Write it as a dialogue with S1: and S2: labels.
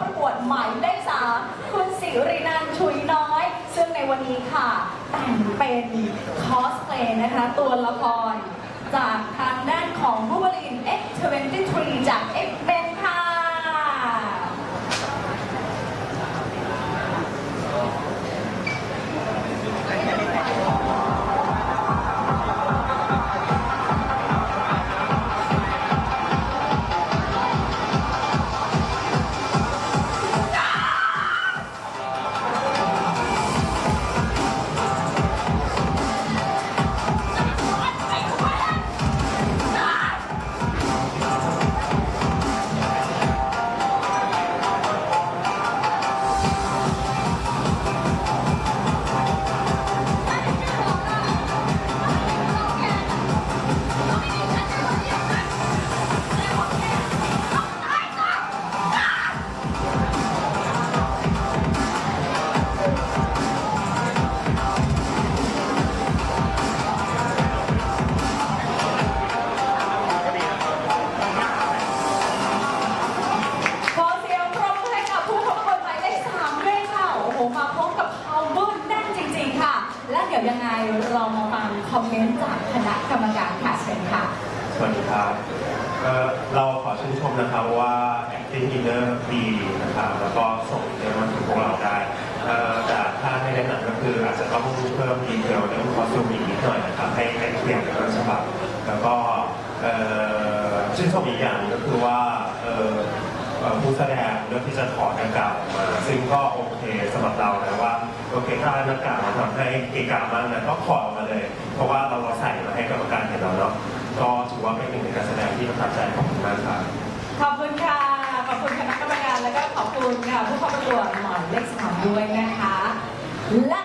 S1: ประกวดหมายเลขสาคุณสิรินันชุยน้อย ซึ่งในวันนี้ค่ะ แต่งเป็นคอสเพลย์นะคะ ตัวละคร เดี๋ยวยังไงเรามาฟังคอมเมนต์จากคณะกรรมการค่ะเชิญค่ะ
S2: สวัสดีครับเอ่อเราขอชื่นชมนะครับว่า acting inner ดีนะครับแล้วก็ส่งเรื่องมาถึงพวกเราได้แต่ถ้าให้แนะนำก็คืออาจจะต้องเพิ่มดีเทลเรื่องคอสตูมอีกนิดหน่อยนะครับให้ใกล้เคียงกับต้นฉบับแล้วก็ชื่นชมอีกอย่างก็คือว่าผู้แสดงเลือกที่จะถอดหน้ากากออกมาซึ่งก็โอเคสำหรับเรานะว่า โอเคถ้าหน้ากาศทำให้เกะกะมากนะก็ขอดออกมาเลย เพราะว่าเราเราใส่มาให้กรรมการเห็นเราเนาะก็ถือว่าเป็นหนึ่งในการแสดงที่ประทับใจของคุณมากครับ
S1: ขอบคุณค่ะ ขอบคุณคณะกรรมการแล้วก็ขอบคุณค่ะผู้เข้าประกวดหมอนเล็กสมองด้วยนะคะและ